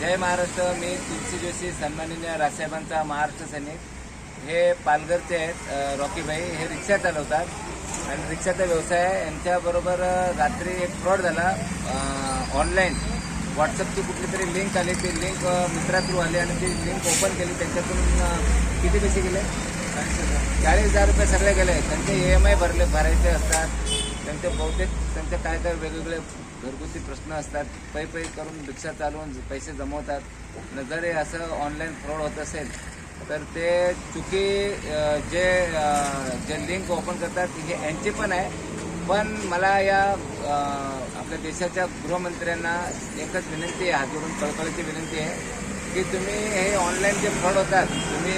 जय महाराष्ट्र मी तुलसी जोशी सन्माननीय राजसाहेबांचा महाराष्ट्र सैनिक. हे पालघरचे आहेत रॉकीबाई हे रिक्षा चालवतात आणि रिक्षाचा व्यवसाय आहे. यांच्याबरोबर रात्री एक फ्रॉड झाला. ऑनलाईन व्हॉट्सअपची कुठली तरी लिंक आली. ती लिंक मित्रा थ्रू आली आणि ती लिंक ओपन केली. त्यांच्यातून किती पैसे गेले? चाळीस हजार रुपये सगळे गेले. त्यांचे ई एम आय भरले भरायचे असतात. त्यांचे बहुतेक त्यांचे काय काय वेगवेगळे घरगुती प्रश्न असतात. पै पै करून रिक्षा चालवून पैसे जमवतात. जर हे असं ऑनलाईन फ्रॉड होत असेल तर ते चुकी जे जे लिंक ओपन करतात हे यांची पण आहे. पण मला या आपल्या देशाच्या गृहमंत्र्यांना एकच विनंती आहे हात जोडून कळकळीची विनंती आहे की तुम्ही हे ऑनलाईन जे फ्रॉड होतात तुम्ही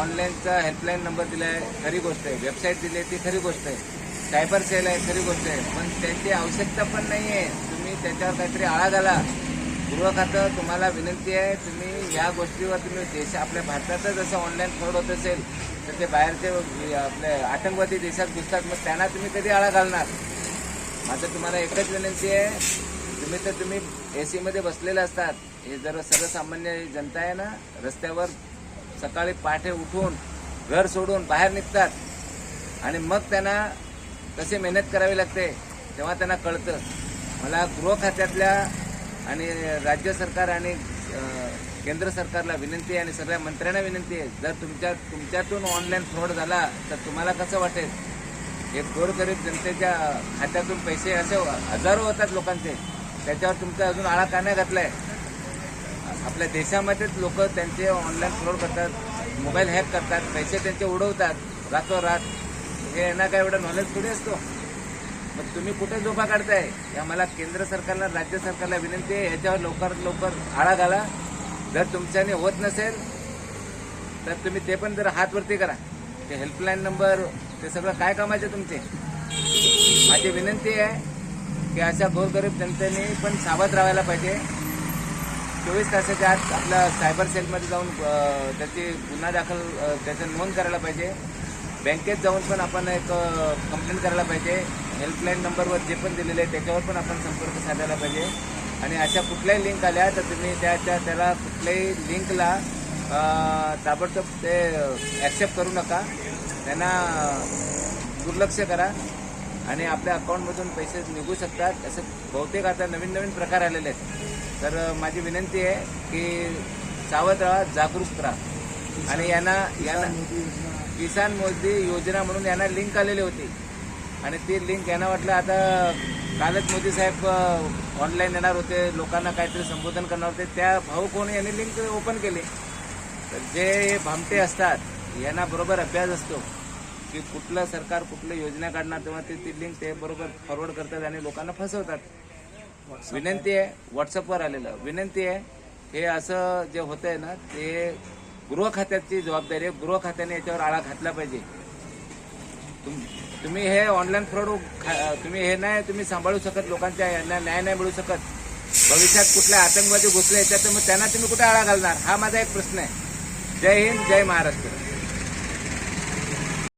ऑनलाईनचा हेल्पलाईन नंबर दिला आहे खरी गोष्ट आहे. वेबसाईट दिली आहे ती खरी गोष्ट आहे. सायबर सेल आहे खरी गोष्ट आहे. पण त्याची आवश्यकता पण नाही आहे तुम्ही त्याच्यावर काहीतरी आळा घाला. गृह खातं तुम्हाला विनंती आहे तुम्ही या गोष्टीवर तुम्ही देश आपल्या भारतातच जसं ऑनलाईन फ्रॉड होत असेल तर ते बाहेरचे आपले आतंकवादी देशात घुसतात मग त्यांना तुम्ही कधी आळा घालणार? माझं तुम्हाला एकच विनंती आहे तुम्ही तर तुम्ही ए सीमध्ये बसलेले असतात. हे जर सर्वसामान्य जनता आहे ना रस्त्यावर सकाळी पहाटे उठून घर सोडून बाहेर निघतात. आणि मग त्यांना कसे मेहनत करावी लागते तेव्हा त्यांना कळतं. मला गृह खात्यातल्या आणि राज्य सरकार आणि केंद्र सरकारला विनंती आहे आणि सगळ्या मंत्र्यांना विनंती आहे जर तुमच्या तुमच्यातून ऑनलाईन फ्रॉड झाला तर तुम्हाला कसं वाटेल? एक गोरगरीब जनतेच्या खात्यातून पैसे असे हजारो होतात लोकांचे त्याच्यावर तुमचा अजून आळा का नाही घातलाय. आपल्या देशामध्येच लोक त्यांचे ऑनलाईन फ्रॉड करतात मोबाईल हॅक करतात पैसे त्यांचे उडवतात रातोरात हे यांना काय एवढं नॉलेज थोडी असतो. मग तुम्ही कुठे झोपा काढताय? या मला केंद्र सरकारला राज्य सरकारला विनंती आहे याच्यावर लवकरात लवकर आळा घाला. जर तुमच्याने होत नसेल तर तुम्ही ते पण जरा हातवरती करा. ते हेल्पलाईन नंबर ते सगळं काय कामाचे तुमचे? माझी विनंती आहे की अशा गोरगरीब जनतेने पण सावध राहायला पाहिजे. चोवीस तासाच्या आत आपल्या सायबर सेलमध्ये जाऊन त्याची गुन्हा दाखल त्याचं नोंद करायला पाहिजे. बँकेत जाऊन पण आपण एक कंप्लेंट करायला पाहिजे. हेल्पलाईन नंबरवर जे पण दिलेले आहे त्याच्यावर पण आपण संपर्क साधायला पाहिजे. आणि अशा कुठल्याही लिंक आल्या तर तुम्ही त्याच्या त्याला कुठल्याही लिंकला ताबडतोब ते ॲक्सेप्ट करू नका. त्यांना दुर्लक्ष करा. आणि आपल्या अकाउंटमधून पैसे निघू शकतात. असं बहुतेक आता नवीन नवीन प्रकार आलेले आहेत. तर माझी विनंती आहे की सावध राहा जागरूक राहा. आणि यांना यांना किसान मोदी योजना म्हणून यांना लिंक आलेली होती. आणि ती लिंक यांना वाटलं आता कालच मोदी साहेब ऑनलाईन येणार होते. लोकांना काहीतरी संबोधन करणार होते. त्या भाऊ कोण यांनी लिंक ओपन केली. तर जे भामटे असतात यांना बरोबर अभ्यास असतो की कुठलं सरकार कुठल्या योजना काढणार. तेव्हा ते ती लिंक ते बरोबर फॉरवर्ड करतात आणि लोकांना फसवतात. विनंती आहे व्हॉट्सअपवर आलेलं. विनंती आहे हे असं जे होतंय आहे ना ते गृह खात्याची जबाबदारी आहे. गृह खात्याने याच्यावर आळा घातला पाहिजे. तुम- तुम्ही हे ऑनलाईन फ्रॉड तुम्ही हे नाही तुम्ही सांभाळू शकत लोकांच्या यांना न्याय नाही मिळू शकत. भविष्यात कुठले आतंकवादी घुसले याच्यात तर मग त्यांना तुम्ही कुठे आळा घालणार? हा माझा एक प्रश्न आहे. जय हिंद जय महाराष्ट्र.